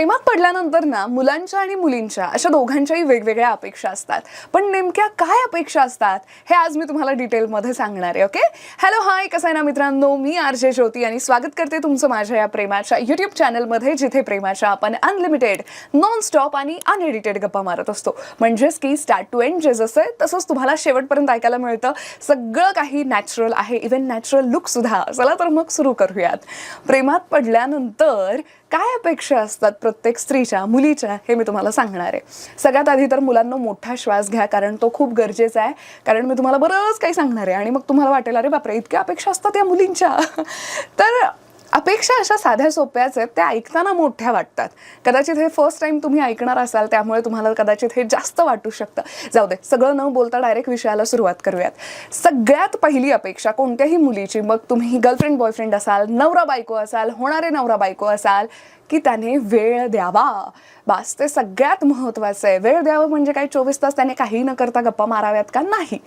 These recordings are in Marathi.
प्रेमात पडल्यानंतर ना मुलांच्या आणि मुलींच्या अशा दोघांच्याही वेगवेगळ्या अपेक्षा असतात. पण नेमक्या काय अपेक्षा असतात हे आज मी तुम्हाला डिटेलमध्ये सांगणार आहे ओके? हॅलो हाय कसं आहे ना मित्रांनो? मी आर जे ज्योती आणि स्वागत करते तुमचं माझ्या या प्रेमाच्या युट्यूब चॅनलमध्ये जिथे प्रेमाच्या आपण अनलिमिटेड नॉन स्टॉप आणि अनएडिटेड गप्पा मारत असतो. म्हणजेच की स्टार्ट टू एंड जे जसं आहे तसंच तुम्हाला शेवटपर्यंत ऐकायला मिळतं. सगळं काही नॅचरल आहे इव्हन नॅचरल लुक सुद्धा. चला तर मग सुरू करूयात. प्रेमात पडल्यानंतर काय अपेक्षा असतात प्रत्येक स्त्रीच्या मुलीच्या हे मी तुम्हाला सांगणार आहे. सगळ्यात आधी तर मुलांना मोठा श्वास घ्या कारण तो खूप गरजेचा आहे. कारण मी तुम्हाला बरंच काही सांगणार आहे. आणि मग तुम्हाला वाटेल अरे बापरे इतक्या अपेक्षा असतात या मुलींच्या. तर अपेक्षा अशा साध्या सोप्याच आहेत त्या ऐकताना मोठ्या वाटतात. कदाचित हे फर्स्ट टाईम तुम्ही ऐकणार असाल त्यामुळे तुम्हाला कदाचित हे जास्त वाटू शकतं. जाऊ दे सगळं न बोलता डायरेक्ट विषयाला सुरुवात करूयात. सगळ्यात पहिली अपेक्षा कोणत्याही मुलीची मग तुम्ही गर्लफ्रेंड बॉयफ्रेंड असाल नवरा बायको असाल होणारे नवरा बायको असाल की त्याने वेळ द्यावा. बास ते सगळ्यात महत्त्वाचं आहे. वेळ द्यावं म्हणजे काय? चोवीस तास त्याने काही न करता गप्पा माराव्यात का? नाही.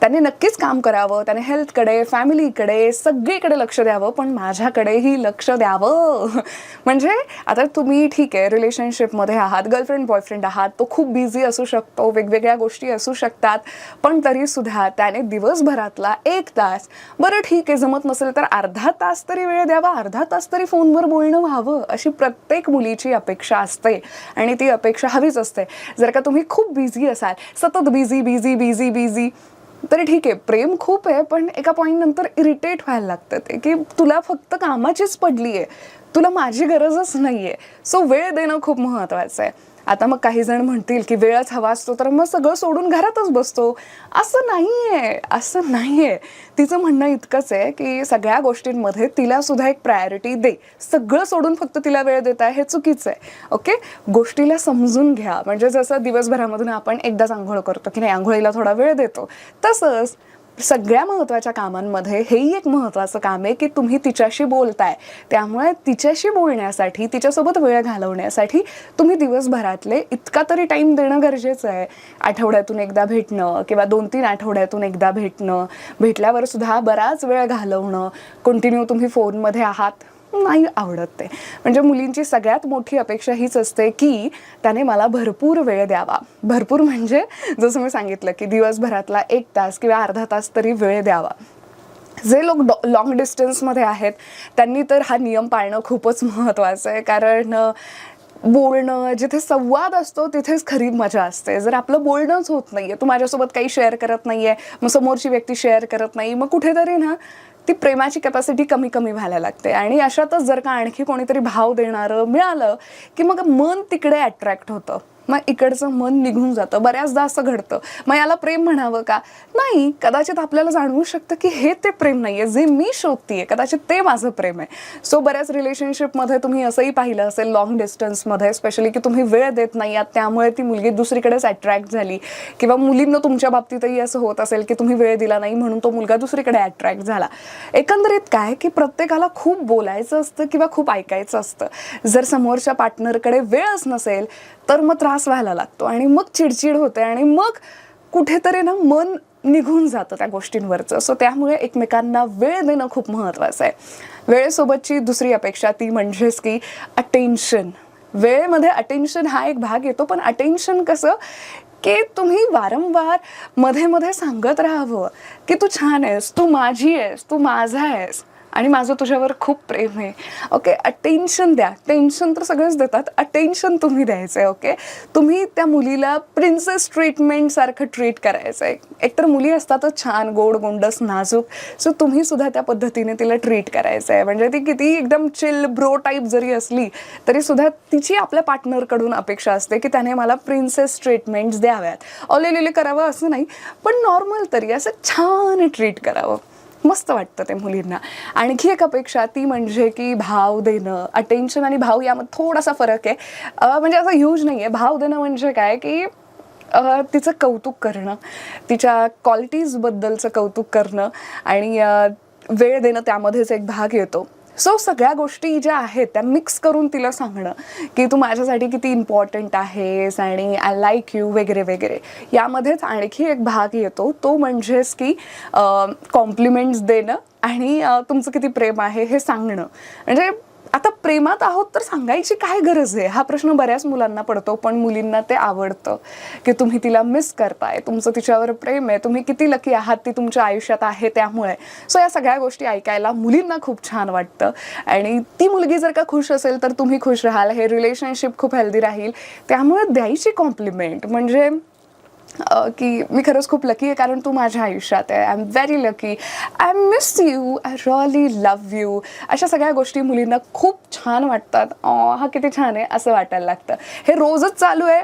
त्याने नक्कीच काम करावं त्याने हेल्थकडे फॅमिलीकडे सगळीकडे लक्ष द्यावं पण माझ्याकडेही लक्ष द्यावं. म्हणजे आता तुम्ही ठीक आहे रिलेशनशिपमध्ये आहात गर्लफ्रेंड बॉयफ्रेंड आहात तो खूप बिझी असू शकतो वेगवेगळ्या गोष्टी असू शकतात पण तरीसुद्धा त्याने दिवसभरातला एक तास बरं ठीक आहे जमत नसेल तर अर्धा तास तरी वेळ द्यावा अर्धा तास तरी फोनवर बोलणं व्हावं अशी प्रत्येक मुलीची अपेक्षा असते आणि ती अपेक्षा हवीच असते. जर का तुम्ही खूप बिझी असाल सतत बिझी बिझी बिझी बिझी तरी ठीक आहे प्रेम खूप आहे पण एका पॉईंट नंतर इरिटेट व्हायला लागतं ते की तुला फक्त कामाचीच पडली आहे तुला माझी गरजच नाही आहे सो वेळ देणं खूप महत्त्वाचं आहे. आता मग काही जण म्हणतील की वेळच हवा असतो तर मग सगळं सोडून घरातच बसतो. असं नाही आहे असं नाही आहे तिचं म्हणणं इतकंच आहे की सगळ्या गोष्टींमध्ये तिला सुद्धा एक प्रायोरिटी दे. सगळं सोडून फक्त तिला वेळ देत आहे हे चुकीचं आहे. ओके गोष्टीला समजून घ्या. म्हणजे जसं दिवसभरामधून आपण एकदाच आंघोळ करतो की नाही आंघोळीला थोडा वेळ देतो. तसंच सगळ्या महत्त्वाच्या कामांमध्ये हेही एक महत्त्वाचं काम आहे की तुम्ही तिच्याशी बोलताय. त्यामुळे तिच्याशी बोलण्यासाठी तिच्यासोबत वेळ घालवण्यासाठी तुम्ही दिवसभरातले इतका तरी टाईम देणं गरजेचं आहे. आठवड्यातून एकदा भेटणं किंवा दोन तीन आठवड्यातून एकदा भेटणं भेटल्यावर सुद्धा बराच वेळ घालवणं. कंटिन्यू तुम्ही फोनमध्ये आहात. नाही आवडत ते. म्हणजे मुलींची सगळ्यात मोठी अपेक्षा हीच असते की त्याने मला भरपूर वेळ द्यावा. भरपूर म्हणजे जसं मी सांगितलं की दिवसभरातला एक तास किंवा अर्धा तास तरी वेळ द्यावा. जे लोक डॉ लॉंग डिस्टन्समध्ये आहेत त्यांनी तर हा नियम पाळणं खूपच महत्त्वाचं आहे. कारण बोलणं जिथे संवाद असतो तिथेच खरी मजा असते. जर आपलं बोलणंच होत नाहीये तू माझ्यासोबत काही शेअर करत नाहीये मग समोरची व्यक्ती शेअर करत नाही मग कुठेतरी ना ती प्रेमाची कॅपॅसिटी कमी कमी व्हायला लागते. आणि अशातच जर का आणखी कोणीतरी भाव देणारं मिळालं की मग मन तिकडे अट्रॅक्ट होतं. मग इकडचं मन निघून जातं बऱ्याचदा असं घडतं. मग याला प्रेम म्हणावं का? नाही कदाचित आपल्याला जाणवू शकतं की हे ते प्रेम नाही आहे जे मी शोधतीये कदाचित ते माझं प्रेम आहे. सो बऱ्याच रिलेशनशिपमध्ये तुम्ही असंही पाहिलं असेल लॉंग डिस्टन्समध्ये स्पेशली की तुम्ही वेळ देत नाही आहात त्यामुळे ती मुलगी दुसरीकडेच अट्रॅक्ट झाली. किंवा मुलींना तुमच्या बाबतीतही असं होत असेल की तुम्ही वेळ दिला नाही म्हणून तो मुलगा दुसरीकडे अट्रॅक्ट झाला. एकंदरीत काय की प्रत्येकाला खूप बोलायचं असतं किंवा खूप ऐकायचं असतं. जर समोरच्या पार्टनरकडे वेळच नसेल तर मग त्रास व्हायला लागतो आणि मग चिडचिड होते आणि मग कुठेतरी ना मन निघून जातं त्या गोष्टींवरचं. सो त्यामुळे एकमेकांना वेळ देणं खूप महत्त्वाचं आहे. वेळेसोबतची दुसरी अपेक्षा ती म्हणजेच की अटेन्शन वेळेमध्ये अटेन्शन हा एक भाग येतो पण अटेन्शन कसं की तुम्ही वारंवारमध्ये मध्ये सांगत राहावं की तू छान आहेस तू माझी आहेस तू माझा आहेस. आणि माझं तुझ्यावर खूप प्रेम आहे. ओके अटेन्शन द्या. टेन्शन तर सगळेच देतात. अटेन्शन तुम्ही द्यायचं आहे ओके तुम्ही त्या मुलीला प्रिन्सेस ट्रीटमेंटसारखं ट्रीट करायचं आहे एकतर मुली असतातच छान गोड गोंडस नाजूक. सो तुम्ही सुद्धा त्या पद्धतीने तिला ट्रीट करायचं आहे म्हणजे ती किती एकदम चिल ब्रो टाईप जरी असली तरी सुद्धा तिची आपल्या पार्टनरकडून अपेक्षा असते की त्याने मला प्रिन्सेस ट्रीटमेंट्स द्याव्यात. ऑलेलेले करावं असं नाही पण नॉर्मल तरी असं छान ट्रीट करावं. मस्त वाटतं ते मुलींना. आणखी एक अपेक्षा ती म्हणजे की भाव देणं अटेन्शन आणि भाव यामध्ये थोडासा फरक आहे. म्हणजे असं ह्यूज नाही आहे भाव देणं म्हणजे काय की तिचं कौतुक करणं तिच्या क्वालिटीजबद्दलचं कौतुक करणं आणि वेळ देणं त्यामध्येच एक भाग येतो. सो सगळ्या गोष्टी ज्या आहेत त्या मिक्स करून तिला सांगणं की तू माझ्यासाठी किती इम्पॉर्टंट आहेस आणि आय लाईक यू वगैरे वगैरे. यामध्येच आणखी एक भाग येतो. तो म्हणजेच की कॉम्प्लिमेंट्स देणं आणि तुमचं किती प्रेम आहे हे सांगणं. म्हणजे आता प्रेमात आहोत तर सांगायची काय गरज आहे? हा प्रश्न बऱ्याच मुलांना पडतो पण मुलींना ते आवडतं की तुम्ही तिला मिस करताय. तुमचं तिच्यावर प्रेम आहे. तुम्ही किती लकी आहात ती तुमच्या आयुष्यात आहे त्यामुळे. सो या सगळ्या गोष्टी ऐकायला मुलींना खूप छान वाटतं. आणि ती मुलगी जर का खुश असेल तर तुम्ही खुश राहाल. हे रिलेशनशिप खूप हेल्दी राहील. त्यामुळे द्यायची कॉम्प्लिमेंट म्हणजे की मी खरंच खूप लकी आहे कारण तू माझ्या आयुष्यात आहे. I am very lucky I miss you I really love you अशा सगळ्या गोष्टी मुलींना खूप छान वाटतात. हा किती छान आहे असं वाटायला लागतं. हे रोजच चालू आहे.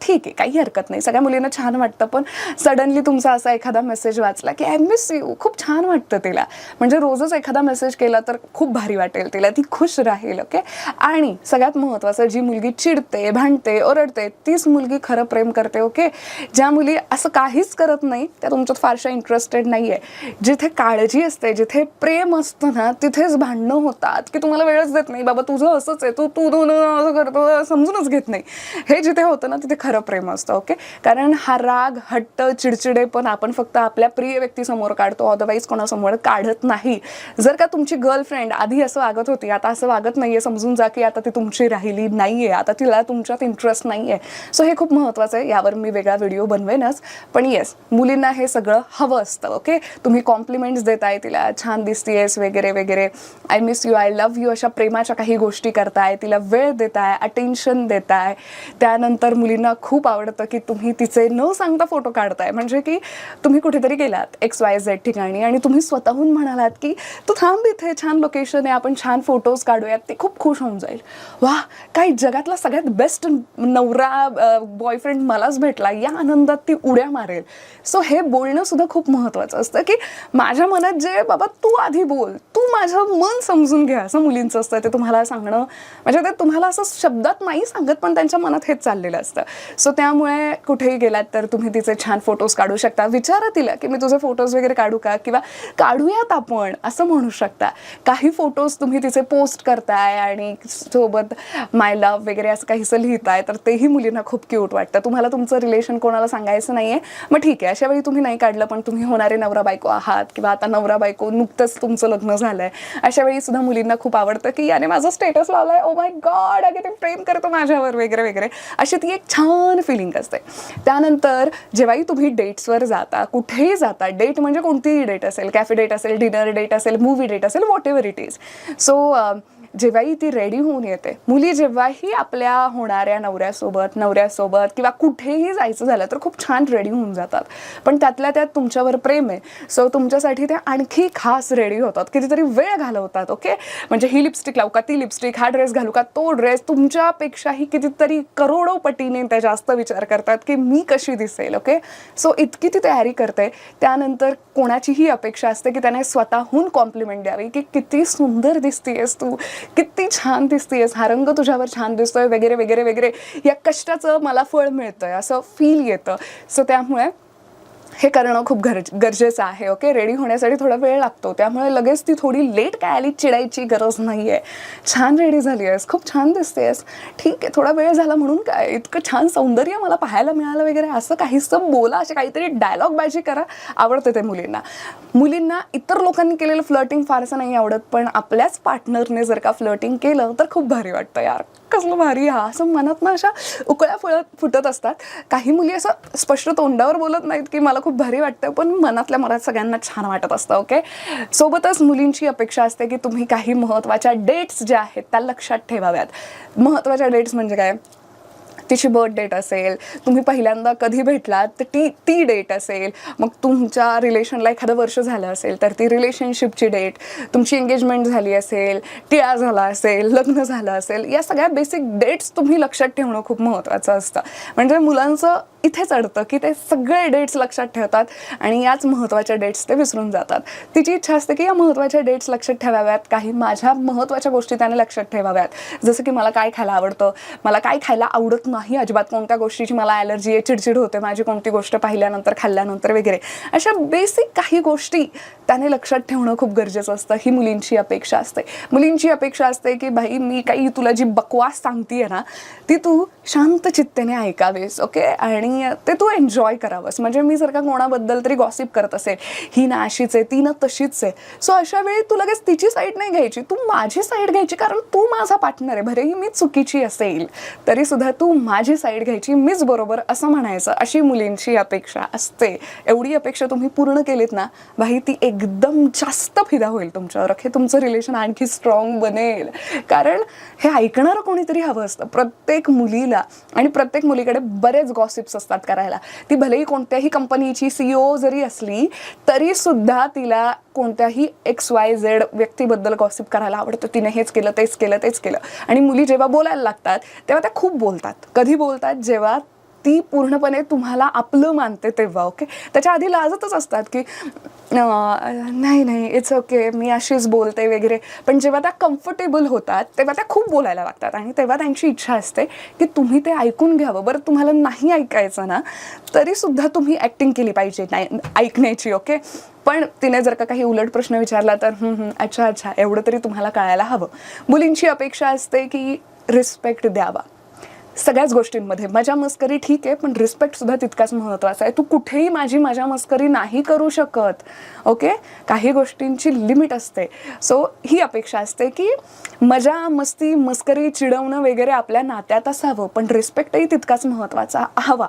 ठीक आहे काही हरकत नाही सगळ्या मुलींना छान वाटतं पण सडनली तुमचा असा एखादा मेसेज वाचला की आय मिस यू खूप छान वाटतं तिला म्हणजे रोजच एखादा मेसेज केला तर खूप भारी वाटेल तिला ती खुश राहील ओके आणि सगळ्यात महत्त्वाचं जी मुलगी चिडते भांडते ओरडते तीच मुलगी खरं प्रेम करते ओके ज्या मुली असं काहीच करत नाही त्या तुमच्यात फारशा इंटरेस्टेड नाही आहे जिथे काळजी असते जिथे प्रेम असतं ना तिथेच भांडणं होतात की तुम्हाला वेळच देत नाही बाबा तुझं असंच आहे तू तू दोन असं करतो समजूनच घेत नाही हे जिथे होतं ना तिथे खरं प्रेम असतं ओके कारण हा राग हट्ट चिडचिडे पण आपण फक्त आपल्या प्रिय व्यक्तीसमोर काढतो. अदरवाईज कोणासमोर काढत नाही. जर का तुमची गर्लफ्रेंड आधी असं वागत होती आता असं वागत नाहीये समजून जा की आता ती तुमची राहिली नाहीये आता तिला तुमच्यात इंटरेस्ट नाहीये. सो हे खूप महत्त्वाचं आहे. यावर मी वेगळा व्हिडिओ बनवेनच. पण येस मुलींना हे सगळं हवं असतं ओके तुम्ही कॉम्प्लिमेंट्स देताय तिला छान दिसतेस वगैरे वगैरे. I miss you I love you अशा प्रेमाच्या काही गोष्टी करताय तिला वेळ देताय अटेन्शन देताय. त्यानंतर मुलींना खूप आवडतं की तुम्ही तिचे न सांगता फोटो काढताय. म्हणजे की तुम्ही कुठेतरी गेलात एक्स वाय झेड ठिकाणी आणि तुम्ही स्वतःहून म्हणालात की तू थांब इथे छान लोकेशन आहे आपण छान फोटोज काढूयात ते खूप खुश होऊन जाईल. वा काय जगातला सगळ्यात बेस्ट नवरा बॉयफ्रेंड मलाच भेटला. या आनंदात ती उड्या मारेल. सो हे बोलणं सुद्धा खूप महत्त्वाचं असतं की माझ्या मनात जे बाबा तू आधी बोल. तू माझं मन समजून घ्या. असं मुलींचं असतं. ते तुम्हाला सांगणं म्हणजे ते तुम्हाला असं शब्दात नाही सांगत पण त्यांच्या मनात हेच चाललेलं असतं. सो त्यामुळे कुठेही गेलात तर तुम्ही तिचे छान फोटोज काढू शकता. विचारा तिला की मी तुझे फोटोज वगैरे काढू का? किंवा काढूयात आपण असं म्हणू शकता. काही फोटोज तुम्ही तिचे पोस्ट करताय आणि सोबत माय लव वगैरे असं काहीसं लिहिताय तर तेही मुलींना खूप क्यूट वाटतं. तुम्हाला तुमचं रिलेशन कोणाला सांगायचं नाहीये. मग ठीक आहे अशा वेळी तुम्ही नाही काढलं पण तुम्ही होणारे नवरा बायको आहात किंवा आता नवरा बायको नुकतंच तुमचं लग्न झालंय. अशा वेळी सुद्धा मुलींना खूप आवडतं की याने माझा स्टेटस लावलाय. ओ माय गॉड अगे ते प्रेम करतो माझ्यावर वगैरे वगैरे. अशी ती एक छान फिलिंग असते. त्यानंतर जेव्हाही तुम्ही डेट्सवर जाता कुठेही जाता डेट म्हणजे कोणतीही डेट असेल कॅफे डेट असेल डिनर डेट असेल मूवी डेट असेल whatever it is so जेव्हाही ती रेडी होऊन येते. मुली जेव्हाही आपल्या होणाऱ्या नवऱ्यासोबत नवऱ्यासोबत किंवा कुठेही जायचं झालं तर खूप छान रेडी होऊन जातात. पण त्यातल्या त्यात तुमच्यावर प्रेम आहे. सो तुमच्यासाठी ते आणखी खास रेडी होतात. कितीतरी वेळ घालवतात ओके म्हणजे ही लिपस्टिक लावू का ती लिपस्टिक हा ड्रेस घालू का तो ड्रेस तुमच्यापेक्षाही कितीतरी करोडो पटीने ते जास्त विचार करतात की मी कशी दिसेल ओके सो इतकी ती तयारी करते. त्यानंतर कोणाचीही अपेक्षा असते की त्याने स्वतःहून कॉम्प्लिमेंट द्यावी की किती सुंदर दिसतीयस तू. किती छान दिसतेस हा रंग तुझ्यावर छान दिसतोय वगैरे वगैरे वगैरे. या कष्टाचं मला फळ मिळतंय असं फील येतं. सो त्यामुळे हे करणं खूप गरज गरजेचं आहे ओके रेडी होण्यासाठी थोडा वेळ लागतो. त्यामुळे लगेच ती थोडी लेट काय आली चिडायची गरज नाही आहे छान रेडी झाली आहेस खूप छान दिसतेस. ठीक आहे थोडा वेळ झाला म्हणून काय? इतकं छान सौंदर्य मला पाहायला मिळालं वगैरे असं काहीसं बोला असे काहीतरी डायलॉग बाजी करा. आवडते ते मुलींना. मुलींना इतर लोकांनी केलेलं फ्लर्टिंग फारसं नाही आवडत पण आपल्याच पार्टनरने जर का फ्लर्टिंग केलं तर खूप भारी वाटतं यार. कसलं भारी हा. असं मनात ना अशा उकळ्या फुळत फुटत असतात. काही मुली असं स्पष्ट तोंडावर बोलत नाहीत की मला खूप भारी वाटतं पण मनातल्या मनात सगळ्यांना छान वाटत असतं ओके सोबतच मुलींची अपेक्षा असते की तुम्ही काही महत्त्वाच्या डेट्स ज्या आहेत त्या लक्षात ठेवाव्यात. महत्त्वाच्या डेट्स म्हणजे काय? तिची बर्थ डेट असेल तुम्ही पहिल्यांदा कधी भेटलात तर ती ती डेट असेल. मग तुमच्या रिलेशनला एखादं वर्ष झालं असेल तर ती रिलेशनशिपची डेट तुमची एंगेजमेंट झाली असेल टिळा झाला असेल लग्न झालं असेल या सगळ्या बेसिक डेट्स तुम्ही लक्षात ठेवणं खूप महत्त्वाचं असतं. म्हणजे मुलांचं इथेच अडतं की ते सगळे डेट्स लक्षात ठेवतात आणि याच महत्त्वाच्या डेट्स ते विसरून जातात. तिची इच्छा असते की या महत्त्वाच्या डेट्स लक्षात ठेवाव्यात काही माझ्या महत्त्वाच्या गोष्टी त्याने लक्षात ठेवाव्यात. जसं की मला काय खायला आवडतं मला काय खायला आवडत नाही अजिबात कोणत्या गोष्टीची मला ॲलर्जी आहे चिडचिड होते माझी कोणती गोष्ट पाहिल्यानंतर खाल्ल्यानंतर वगैरे. अशा बेसिक काही गोष्टी त्याने लक्षात ठेवणं खूप गरजेचं असतं. ही मुलींची अपेक्षा असते. मुलींची अपेक्षा असते की भाई मी काही तुला जी बकवास सांगतीये ना ती तू शांत चित्तेने ऐकावेस ओके आणि आणि ते तू एन्जॉय करावंस. म्हणजे मी जर का कोणाबद्दल तरी गॉसिप करत असेल ही ना अशीच आहे ती ना तशीच आहे. सो अशा वेळी तू लगेच तिची साईड नाही घ्यायची तू माझी साईड घ्यायची कारण तू माझा पार्टनर आहे. भलेही मी चुकीची असेल तरी सुद्धा तू माझी साईड घ्यायची मीच बरोबर असं म्हणायचं. अशी मुलींची अपेक्षा असते. एवढी अपेक्षा तुम्ही पूर्ण केलीत ना भाई ती एकदम जास्त फिदा होईल तुमच्यावर. हे तुमचं रिलेशन आणखी स्ट्रॉंग बनेल. कारण हे ऐकणारं कोणीतरी हवं असतं. प्रत्येक मुलीला आणि प्रत्येक मुलीकडे बरेच गॉसिप्स असतात. करायला. ती भलेही कोणत्याही कंपनीची सीईओ जरी असली तरी सुद्धा तिला कोणत्याही एक्स वाय झेड व्यक्तीबद्दल गॉसिप करायला आवडतं. तिने हेच केलं तेच केलं तेच केलं. आणि मुली जेव्हा बोलायला लागतात तेव्हा त्या खूप बोलतात. कधी बोलतात? जेव्हा ती पूर्णपणे तुम्हाला आपलं मानते तेव्हा ओके त्याच्या आधी लाजतच असतात की नाही नाही इट्स ओके मी अशीच बोलते वगैरे. पण जेव्हा त्या कम्फर्टेबल होतात तेव्हा त्या खूप बोलायला लागतात. आणि तेव्हा त्यांची इच्छा असते की तुम्ही ते ऐकून घ्यावं. बरं तुम्हाला नाही ऐकायचं ना तरीसुद्धा तुम्ही ॲक्टिंग केली पाहिजे नाही ऐकण्याची ओके पण तिने जर का काही उलट प्रश्न विचारला तर अच्छा अच्छा एवढं तरी तुम्हाला कळायला हवं. मुलींची अपेक्षा असते की रिस्पेक्ट द्यावा. सगळ्याच गोष्टींमध्ये. मजा मस्करी ठीक आहे पण रिस्पेक्ट सुद्धा तितकाच महत्त्वाचा आहे. तू कुठेही माझी मजा मस्करी नाही करू शकत ओके काही गोष्टींची लिमिट असते. सो ही अपेक्षा असते की मजा मस्ती मस्करी चिडवणं वगैरे आपल्या नात्यात असावं पण रिस्पेक्टही तितकाच महत्त्वाचा हवा.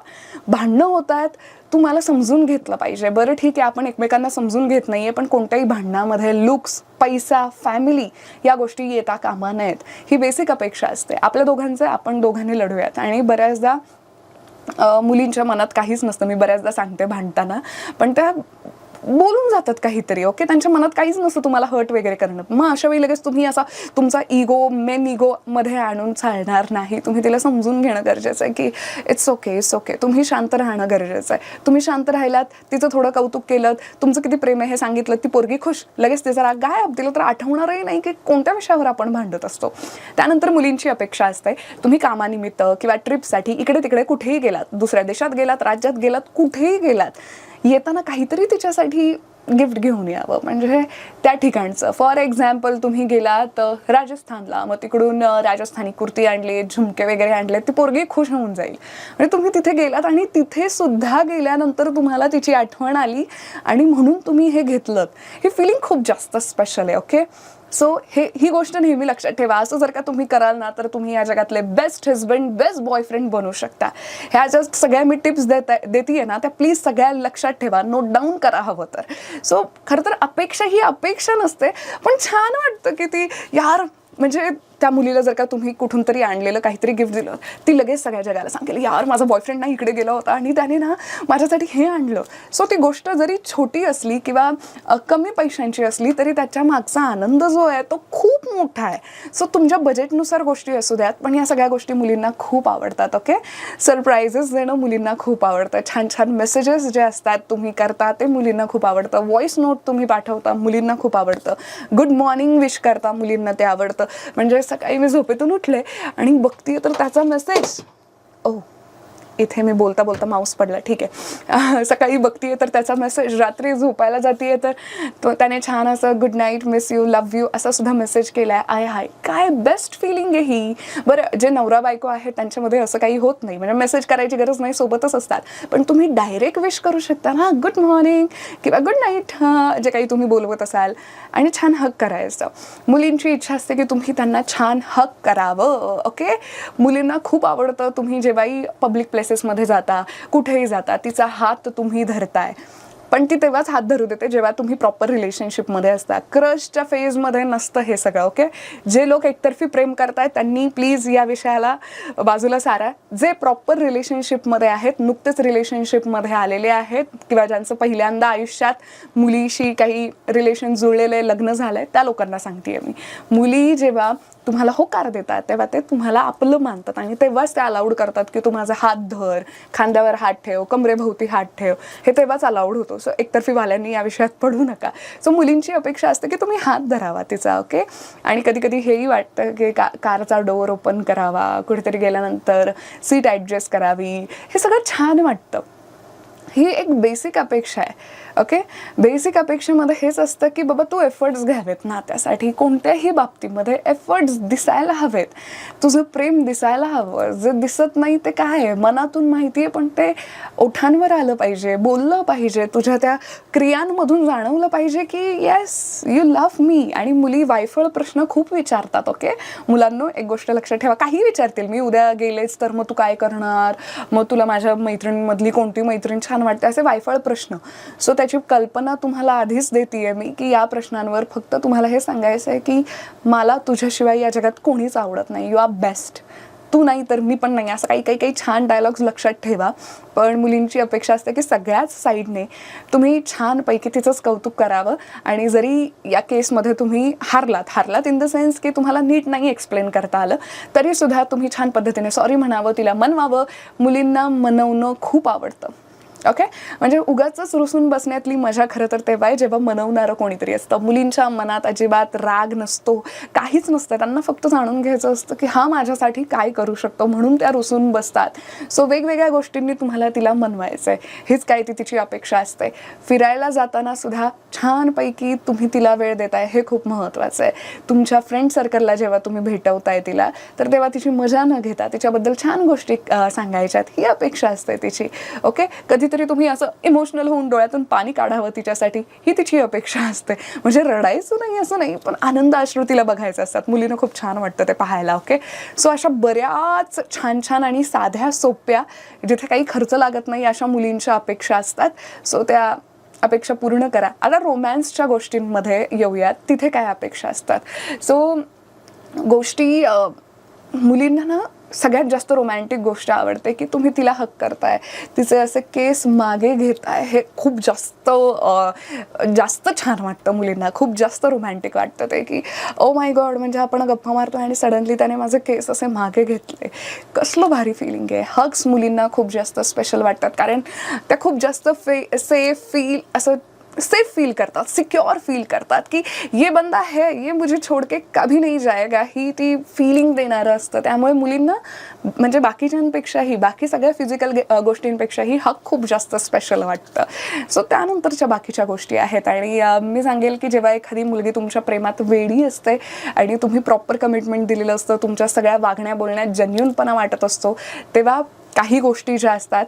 भांडणं होत आहेत तू मला समजून घेतलं पाहिजे. बरं ठीक आहे आपण एकमेकांना समजून घेत नाहीये पण कोणत्याही भांडणामध्ये लुक्स पैसा फॅमिली या गोष्टी येता कामा नयेत. ही बेसिक अपेक्षा असते. आपल्या दोघांचे आपण दोघांनी लढूयात. आणि बऱ्याचदा मुलींच्या मनात काहीच नसतं. मी बऱ्याचदा सांगते भांडताना. पण त्या बोलून जातात काहीतरी ओके? त्यांच्या मनात काहीच नसतं तुम्हाला हर्ट वगैरे करणं मग अशा वेळी लगेच तुम्ही असा तुमचा इगो मेन इगो मध्ये आणून चालणार नाही. तुम्ही तिला समजून घेणं गरजेचं आहे की इट्स ओके इट्स ओके तुम्ही शांत राहणं गरजेचं आहे. तुम्ही शांत राहिलात तिचं थोडं कौतुक केलं तुमचं किती प्रेम आहे हे सांगितलं ती पोरगी खुश. लगेच तिचा राग गायब तिला तर आठवणारही नाही की कोणत्या विषयावर आपण भांडत असतो. त्यानंतर मुलींची अपेक्षा असते तुम्ही कामानिमित्त किंवा ट्रिपसाठी इकडे तिकडे कुठेही गेलात दुसऱ्या देशात गेलात राज्यात गेलात कुठेही गेलात येताना काहीतरी तिच्यासाठी गिफ्ट घेऊन यावं. म्हणजे त्या ठिकाणचं. फॉर एक्झाम्पल तुम्ही गेलात राजस्थानला. मग तिकडून राजस्थानी कुर्ती आणली झुमके वगैरे आणले ती पोरगी खुश होऊन जाईल. म्हणजे तुम्ही तिथे गेलात आणि तिथे सुद्धा गेल्यानंतर तुम्हाला तिची आठवण आली आणि म्हणून तुम्ही हे घेतलं ही फिलिंग खूप जास्त स्पेशल आहे ओके सो हे ही गोष्ट नेहमी लक्षात ठेवा. असं जर का तुम्ही कराल ना तर तुम्ही या जगातले बेस्ट हजबंड बेस्ट बॉयफ्रेंड बनू शकता. ह्या जस्ट सगळ्या मी टिप्स देत देते ना त्या प्लीज सगळ्या लक्षात ठेवा. नोट डाऊन करा हवं तर. सो खरं तर अपेक्षा ही अपेक्षा नसते पण छान वाटतं की ती यार म्हणजे त्या मुलीला जर का तुम्ही कुठून तरी आणलेलं काहीतरी गिफ्ट दिलं ती लगेच सगळ्या जगाला सांगेल यार माझा बॉयफ्रेंड ना इकडे गेला होता आणि त्याने ना माझ्यासाठी हे आणलं. सो ती गोष्ट जरी छोटी असली किंवा कमी पैशांची असली तरी त्याच्या मागचा आनंद जो आहे तो खूप मोठा आहे. सो तुमच्या बजेटनुसार गोष्टी असू द्यात पण या सगळ्या गोष्टी मुलींना खूप आवडतात ओके सरप्राईजेस देणं मुलींना खूप आवडतं. छान छान मेसेजेस जे असतात तुम्ही करता ते मुलींना खूप आवडतं. व्हॉइस नोट तुम्ही पाठवता मुलींना खूप आवडतं. गुड मॉर्निंग विश करता मुलींना ते आवडतं. म्हणजे सकाळी मी झोपेतून उठले आणि बघतीये तर त्याचा मेसेज ओ. इथे मी बोलता बोलता माऊस पडला ठीक आहे. सकाळी बघतीये तर त्याचा मेसेज रात्री झोपायला जातीये तर तो त्याने छान असं good night miss you love you असा सुद्धा मेसेज केलाय. आय हाय काय बेस्ट फिलिंग आहे ही? बरं जे नवरा बायको आहे त्यांच्यामध्ये असं काही होत नाही. म्हणजे मेसेज करायची गरज नाही सोबतच असतात. पण तुम्ही डायरेक्ट विश करू शकता ना? गुड मॉर्निंग किंवा गुड नाईट जे काही तुम्ही बोलवत असाल. आणि छान हक करायचं. मुलींची इच्छा असते की तुम्ही त्यांना छान हक करावं ओके मुलींना खूप आवडतं तुम्ही जेव्हाही पब्लिक प्लेस क्रायसिसमध्ये जाता कुठेही जाता तिचा हात तुम्ही धरताय. पण ती तेव्हाच हात धरू देते जेव्हा तुम्ही प्रॉपर रिलेशनशिपमध्ये असता. क्रशच्या फेजमध्ये नसतं हे सगळं ओके जे लोक एकतर्फी प्रेम करतायत त्यांनी प्लीज या विषयाला बाजूला सारा. जे प्रॉपर रिलेशनशिपमध्ये आहेत नुकतेच रिलेशनशिपमध्ये आलेले आहेत किंवा ज्यांचं पहिल्यांदा आयुष्यात मुलीशी काही रिलेशन जुळलेले लग्न झालंय त्या लोकांना सांगतेय मी. मुली जेव्हा तुम्हाला होकार देतात तेव्हा ते तुम्हाला आपलं मानतात आणि तेव्हाच ते अलाउड करतात की तू माझा हात धर खांद्यावर हात ठेव कमरेभोवती हात ठेव. हे तेव्हाच अलाउड होतो. सो एकतर्फी वाल्यांनी या विषयात पडू नका. सो मुलींची अपेक्षा असते की तुम्ही हात धरावा तिचा ओके आणि कधी कधी हेही वाटतं की का कारचा डोअर ओपन करावा कुठेतरी गेल्यानंतर सीट ॲडजस्ट करावी. हे सगळं छान वाटतं. ही एक बेसिक अपेक्षा आहे. ओके बेसिक अपेक्षेमध्ये हेच असतं की बाबा तू एफर्ट्स घ्यावेत ना त्यासाठी. कोणत्याही बाबतीमध्ये एफर्ट्स दिसायला हवेत. तुझं प्रेम दिसायला हवं. जे दिसत नाही ते काय आहे? मनातून माहिती आहे पण ते ओठांवर आलं पाहिजे बोललं पाहिजे तुझ्या त्या क्रियांमधून जाणवलं पाहिजे की येस यू लव्ह मी आणि मुली वायफळ प्रश्न खूप विचारतात ओके मुलांना एक गोष्ट लक्षात ठेवा. काही विचारतील मी उद्या गेलेच तर मग तू काय करणार? मग तुला माझ्या मैत्रिणीमधली कोणती मैत्रीण छान वाटते? असे वायफळ प्रश्न. सो त्याची कल्पना तुम्हाला आधीच देते मी की या प्रश्नांवर फक्त तुम्हाला हे सांगायचं आहे की मला तुझ्याशिवाय या जगात कोणीच आवडत नाही. यू आर बेस्ट तू नाही तर मी पण नाही. असं काही काही काही छान डायलॉग्स लक्षात ठेवा. पण मुलींची अपेक्षा असते की सगळ्याच साईडने तुम्ही छानपैकी तिचंच कौतुक करावं आणि जरी या केसमध्ये तुम्ही हारलात हारलात इन द सेन्स की तुम्हाला नीट नाही एक्सप्लेन करता आलं तरीसुद्धा तुम्ही छान पद्धतीने सॉरी म्हणावं तिला मनवावं मुलींना मनवणं खूप आवडतं. ओके म्हणजे उगाच रुसून बसण्यातली मजा खरं तर तेव्हा आहे जेव्हा मनवणारं कोणीतरी असतं. मुलींच्या मनात अजिबात राग नसतो काहीच नसतं. त्यांना फक्त जाणून घ्यायचं असतं की हा माझ्यासाठी काय करू शकतो म्हणून त्या रुसून बसतात. सो वेगवेगळ्या गोष्टींनी तुम्हाला तिला मनवायचं आहे हीच काय ती तिची अपेक्षा असते. फिरायला जाताना सुद्धा छानपैकी तुम्ही तिला वेळ देताय हे खूप महत्त्वाचं आहे तुमच्या फ्रेंड सर्कलला जेव्हा तुम्ही भेटवताय तिला तर तेव्हा तिची मजा न घेता तिच्याबद्दल छान गोष्टी सांगायच्यात. ही अपेक्षा असते तिची. ओके कधी कधीतरी तुम्ही असं इमोशनल होऊन डोळ्यातून पाणी काढावं तिच्यासाठी. ही तिची अपेक्षा असते. म्हणजे रडायचं नाही असं नाही पण आनंद अश्रू तिला बघायचे असतात. मुलीनं खूप छान वाटतं ते पाहायला ओके सो अशा बऱ्याच छान छान आणि साध्या सोप्या जिथे काही खर्च लागत नाही अशा मुलींच्या अपेक्षा असतात. सो त्या अपेक्षा पूर्ण करा. आता रोमॅन्सच्या गोष्टींमध्ये येऊयात. तिथे काय अपेक्षा असतात? सो गोष्टी मुलींना ना सगळ्यात जास्त रोमॅन्टिक गोष्ट आवडते की तुम्ही तिला हक करताय. तिचे असे केस मागे घेताय. हे खूप जास्त जास्त छान वाटतं मुलींना. खूप जास्त रोमॅन्टिक वाटतं ते की ओ माय गॉड म्हणजे आपण गप्पा मारतो आणि सडनली त्याने माझे केस असे मागे घेतले. कसलं भारी फिलिंग आहे. हग्स मुलींना खूप जास्त स्पेशल वाटतात. कारण त्या खूप जास्त फे सेफ फील असं सेफ फील करतात सिक्योर फील करतात की ये बंदा है ये मुझे छोड़ के कभी नहीं जाएगा ही ती फिलिंग देणारं असतं. त्यामुळे मुलींना म्हणजे बाकीच्यांपेक्षाही बाकी सगळ्या फिजिकल गोष्टींपेक्षाही हक खूप जास्त स्पेशल वाटतं. सो त्यानंतरच्या बाकीच्या गोष्टी आहेत. आणि मी सांगेल की जेव्हा एखादी मुलगी तुमच्या प्रेमात वेडी असते आणि तुम्ही प्रॉपर कमिटमेंट दिलेलं असतं तुमच्या सगळ्या वागण्या बोलण्यात जन्युनपणा वाटत असतो तेव्हा काही गोष्टी ज्या असतात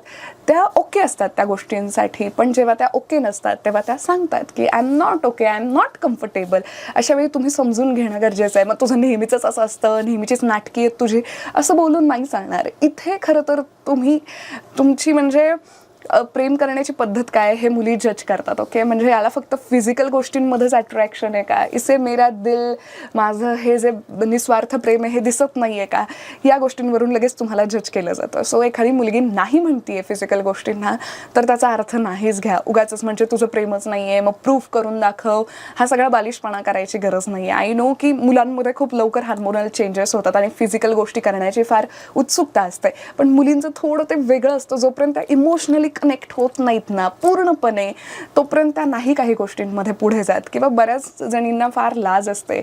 त्या ओके असतात त्या गोष्टींसाठी. पण जेव्हा त्या ओके नसतात तेव्हा त्या सांगतात की I am not okay I am not comfortable अशा वेळी तुम्ही समजून घेणं गरजेचं आहे. मग तुझं नेहमीचंच असं असतं नेहमीचीच नाटकी आहेत तुझी असं बोलून नाही चालणार. इथे खरं तर तुम्ही तुमची म्हणजे प्रेम करण्याची पद्धत काय आहे हे मुली जज करतात ओके म्हणजे याला फक्त फिजिकल गोष्टींमध्येच अट्रॅक्शन आहे का? इसे मेरा दिल माझं हे जे निस्वार्थ प्रेम आहे हे दिसत नाही आहे का? या गोष्टींवरून लगेच तुम्हाला जज केलं जातं. सो एखादी मुलगी नाही म्हणतीये फिजिकल गोष्टींना तर त्याचा अर्थ नाहीच घ्या. उगाच म्हणजे तुझं प्रेमच नाही आहे मग प्रूफ करून दाखव. हा सगळा बालिशपणा करायची गरज नाही आहे आय नो की मुलांमध्ये खूप लवकर हार्मोनल चेंजेस होतात आणि फिजिकल गोष्टी करण्याची फार उत्सुकता असते. पण मुलींचं थोडं ते वेगळं असतं जोपर्यंत इमोशनली कनेक्ट होत नाहीत ना पूर्णपणे तोपर्यंत त्या नाही काही गोष्टींमध्ये पुढे जात. किंवा बऱ्याच जणींना फार लाज असते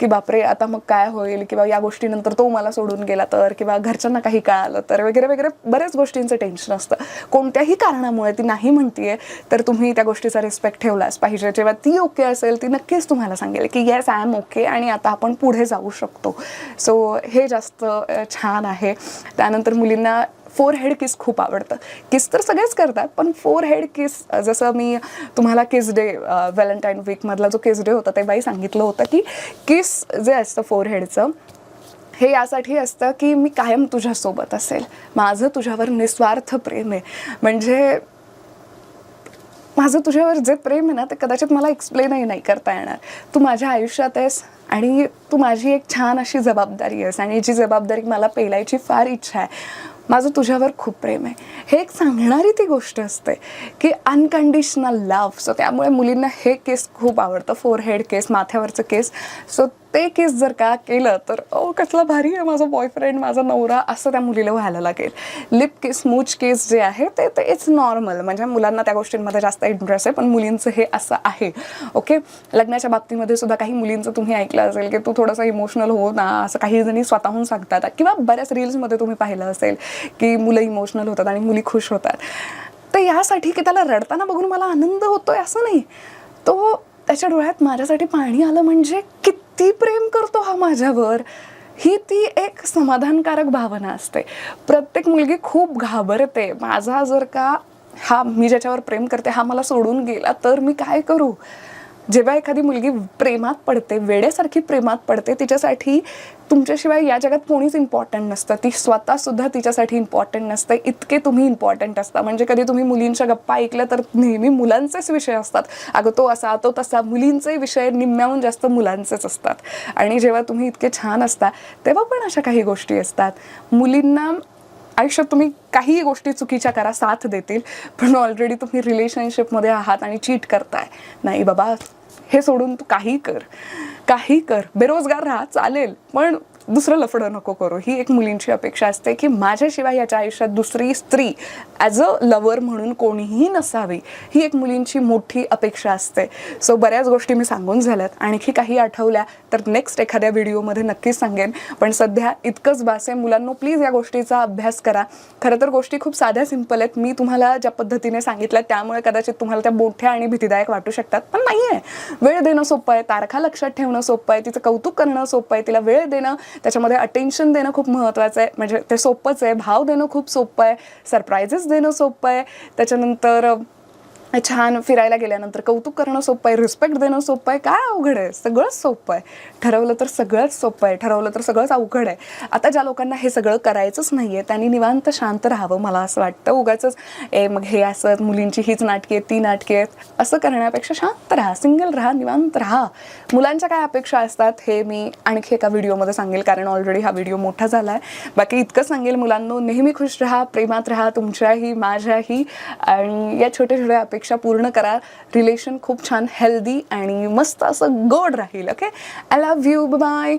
की बापरे आता मग काय होईल? किंवा या गोष्टीनंतर तो मला सोडून गेला तर? किंवा घरच्यांना काही कळालं तर? वगैरे वगैरे बऱ्याच गोष्टींचं टेन्शन असतं. कोणत्याही कारणामुळे ती नाही म्हणतीये तर तुम्ही त्या गोष्टीचा रिस्पेक्ट ठेवलाच पाहिजे. जेव्हा ती ओके असेल ती नक्कीच तुम्हाला सांगेल की येस आय एम ओके आणि आता आपण पुढे जाऊ शकतो. सो हे जास्त छान आहे. त्यानंतर मुलींना फोर हेड किस खूप आवडतं. किस तर सगळेच करतात पण फोर हेड किस जसं मी तुम्हाला किस डे व्हॅलेंटाईन वीकमधला जो किस डे होता तेव्हाही सांगितलं होतं की किस जे असतं फोर हेडचं हे यासाठी असतं की मी कायम तुझ्यासोबत असेल. माझं तुझ्यावर निस्वार्थ प्रेम आहे. म्हणजे माझं तुझ्यावर जे प्रेम आहे ना ते कदाचित मला एक्सप्लेनही नाही करता येणार. तू माझ्या आयुष्यात आहेस आणि तू माझी एक छान अशी जबाबदारी आहेस आणि जी जबाबदारी मला पेलायची फार इच्छा आहे. माझं तुझ्यावर खूप प्रेम आहे. हे एक सांगणारी ती गोष्ट असते की अनकंडिशनल लव्ह सो त्यामुळे मुलींना हे केस खूप आवडतं. फोरहेड केस माथ्यावरचं केस. सो ते केस जर का केलं तर ओ कसला भारी आहे माझा बॉयफ्रेंड माझा नवरा असं त्या मुलीला व्हायला लागेल. लिप केस मूच केस जे आहे ते ते इट्स नॉर्मल म्हणजे मुलांना त्या गोष्टींमध्ये जास्त इंटरेस्ट आहे पण मुलींचं हे असं आहे. ओके लग्नाच्या बाबतीमध्ये सुद्धा काही मुलींचं तुम्ही ऐकलं असेल की तू थोडंसं इमोशनल हो ना असं काही जणी स्वतःहून सांगतात. किंवा बऱ्याच रील्समध्ये तुम्ही पाहिलं असेल की मुलं इमोशनल होतात आणि मुली खुश होतात. तर यासाठी की त्याला रडताना बघून मला आनंद होतोय असं नाही. तो त्याच्या डोळ्यात माझ्यासाठी पाणी आलं म्हणजे किती प्रेम करतो हा माझ्यावर. ही ती एक समाधानकारक भावना असते. प्रत्येक मुलगी खूप घाबरते. माझा जर का हा मी ज्याच्यावर प्रेम करते हा मला सोडून गेला तर मी काय करू? जेव्हा एखादी मुलगी प्रेमात पडते वेड्यासारखी प्रेमात पडते तिच्यासाठी तुमच्याशिवाय या जगात कोणीच इम्पॉर्टंट नसतं. ती स्वतःसुद्धा तिच्यासाठी इम्पॉर्टंट नसतं. इतके तुम्ही इम्पॉर्टंट असता. म्हणजे कधी तुम्ही मुलींच्या गप्पा ऐकल्या तर नेहमी मुलांचेच विषय असतात. अगं तो असा तो तसा मुलींचे विषय निम्म्याहून जास्त मुलांचेच असतात. आणि जेव्हा तुम्ही इतके छान असता तेव्हा पण अशा काही गोष्टी असतात. मुलींना आयुष्यात तुम्ही काहीही गोष्टी चुकीच्या करा साथ देतील. पण ऑलरेडी तुम्ही रिलेशनशिपमध्ये आहात आणि चीट करताय. नाही बाबा हे सोडून तू काही कर. काही कर. बेरोजगार राहा चालेल. पण दुसरं लफडं नको करू. ही एक मुलींची अपेक्षा असते की माझ्याशिवाय याच्या आयुष्यात दुसरी स्त्री ॲज अ लवर म्हणून कोणीही नसावी ही एक मुलींची मोठी अपेक्षा असते. सो बऱ्याच गोष्टी मी सांगून झाल्यात. आणखी काही आठवल्या तर नेक्स्ट एखाद्या व्हिडिओमध्ये नक्कीच सांगेन. पण सध्या इतकंच बास. आहे मुलांनो प्लीज या गोष्टीचा अभ्यास करा. खरं तर गोष्टी खूप साध्या सिंपल आहेत. मी तुम्हाला ज्या पद्धतीने सांगितल्या त्यामुळे कदाचित तुम्हाला त्या मोठ्या आणि भीतीदायक वाटू शकतात पण नाही आहे वेळ देणं सोपं आहे. तारखा लक्षात ठेवणं सोपं आहे. तिचं कौतुक करणं सोपं आहे. तिला वेळ देणं त्याच्यामध्ये अटेन्शन देणं खूप महत्त्वाचं आहे. म्हणजे ते सोपंच आहे. भाव देणं खूप सोपं आहे. सरप्राईजेस देणं सोपं आहे. त्याच्यानंतर छान फिरायला गेल्यानंतर कौतुक करणं सोपं आहे रिस्पेक्ट देणं सोपं आहे काय अवघड आहे? सगळंच सोपं आहे. ठरवलं तर सगळंच सोपं आहे ठरवलं तर सगळंच अवघड आहे. आता ज्या लोकांना हे सगळं करायचंच नाही आहे त्यांनी निवांत शांत राहावं मला असं वाटतं. उगाच ए मग हे असं मुलींची हीच नाटके आहेत ती नाटके आहेत. असं करण्यापेक्षा शांत राहा सिंगल राहा निवांत राहा. मुलांच्या काय अपेक्षा असतात हे मी आणखी एका व्हिडिओमध्ये सांगेल कारण ऑलरेडी हा व्हिडिओ मोठा झाला आहे बाकी इतकं सांगेल मुलांनो नेहमी खुश राहा प्रेमात राहा तुमच्याही माझ्याही. आणि या छोट्या छोट्या अपेक्षा पूर्ण करा. रिलेशन खूप छान हेल्दी आणि मस्त असं गोड राहील okay I love you bye